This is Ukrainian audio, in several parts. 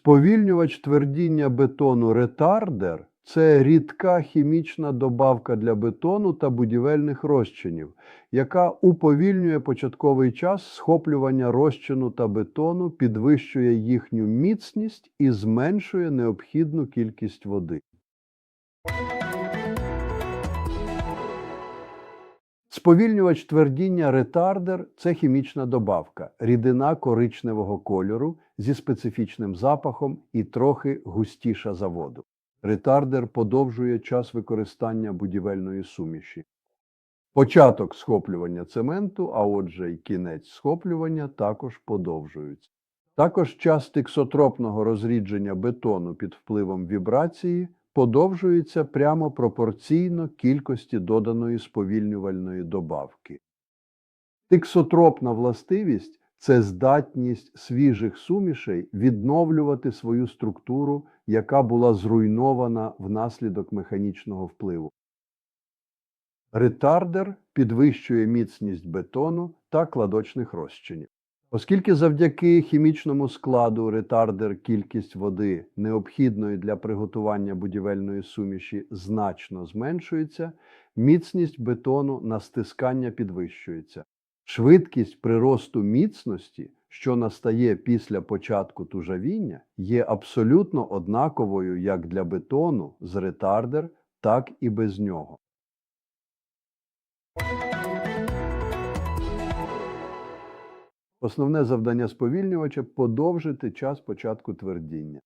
Сповільнювач твердіння бетону ретардер це рідка хімічна добавка для бетону та будівельних розчинів, яка уповільнює початковий час схоплювання розчину та бетону, підвищує їхню міцність і зменшує необхідну кількість води. Сповільнювач твердіння ретардер це хімічна добавка, рідина коричневого кольору зі специфічним запахом і трохи густіша за воду. Ретардер подовжує час використання будівельної суміші. Початок схоплювання цементу, а отже й кінець схоплювання також подовжуються. Також час тиксотропного розрідження бетону під впливом вібрації подовжується прямо пропорційно кількості доданої сповільнювальної добавки. Тиксотропна властивість це здатність свіжих сумішей відновлювати свою структуру, яка була зруйнована внаслідок механічного впливу. Ретардер підвищує міцність бетону та кладочних розчинів. Оскільки завдяки хімічному складу ретардер кількість води, необхідної для приготування будівельної суміші, значно зменшується, міцність бетону на стискання підвищується. Швидкість приросту міцності, що настає після початку тужавіння, є абсолютно однаковою як для бетону з ретардер, так і без нього. Основне завдання сповільнювача подовжити час початку твердіння.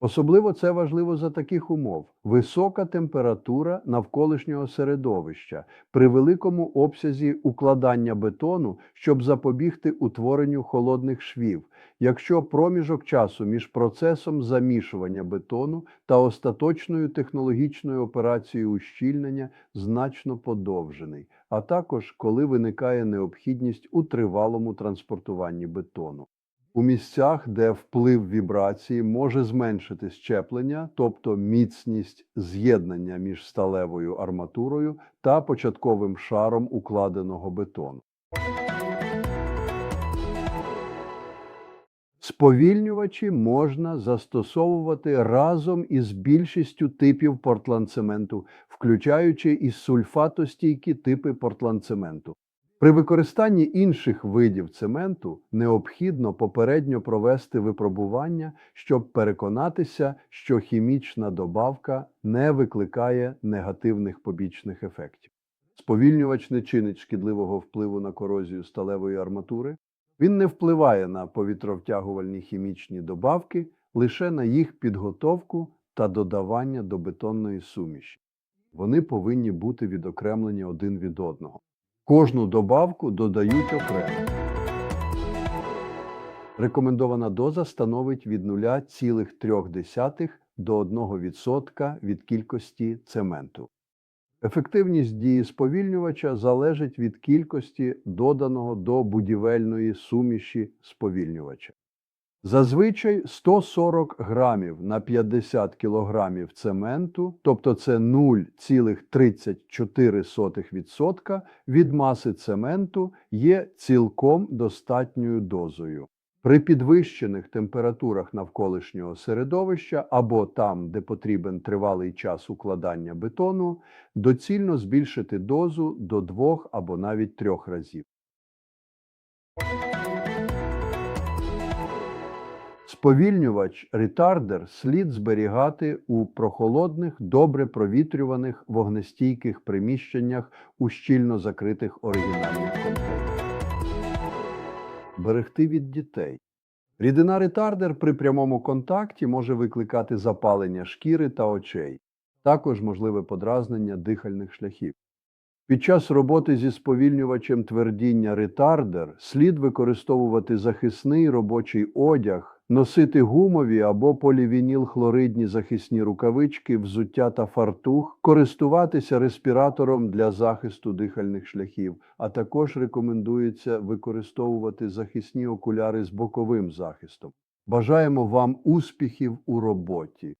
Особливо це важливо за таких умов: висока температура навколишнього середовища при великому обсязі укладання бетону, щоб запобігти утворенню холодних швів, якщо проміжок часу між процесом замішування бетону та остаточною технологічною операцією ущільнення значно подовжений, а також коли виникає необхідність у тривалому транспортуванні бетону. У місцях, де вплив вібрації може зменшити щеплення, тобто міцність з'єднання між сталевою арматурою та початковим шаром укладеного бетону. Сповільнювачі можна застосовувати разом із більшістю типів портландцементу, включаючи і сульфатостійкі типи портландцементу. При використанні інших видів цементу необхідно попередньо провести випробування, щоб переконатися, що хімічна добавка не викликає негативних побічних ефектів. Сповільнювач не чинить шкідливого впливу на корозію сталевої арматури. Він не впливає на повітровтягувальні хімічні добавки, лише на їх підготовку та додавання до бетонної суміші. Вони повинні бути відокремлені один від одного. Кожну добавку додають окремо. Рекомендована доза становить від 0,3 до 1% від кількості цементу. Ефективність дії сповільнювача залежить від кількості доданого до будівельної суміші сповільнювача. Зазвичай 140 грамів на 50 кілограмів цементу, тобто це 0,34% від маси цементу, є цілком достатньою дозою. При підвищених температурах навколишнього середовища або там, де потрібен тривалий час укладання бетону, доцільно збільшити дозу до двох або навіть трьох разів. Сповільнювач ретардер слід зберігати у прохолодних, добре провітрюваних вогнестійких приміщеннях у щільно закритих оригінальних контейнерах. Берегти від дітей. Рідина ретардер при прямому контакті може викликати запалення шкіри та очей, також можливе подразнення дихальних шляхів. Під час роботи зі сповільнювачем твердіння ретардер слід використовувати захисний робочий одяг, носити гумові або полівінілхлоридні захисні рукавички, взуття та фартух, користуватися респіратором для захисту дихальних шляхів, а також рекомендується використовувати захисні окуляри з боковим захистом. Бажаємо вам успіхів у роботі!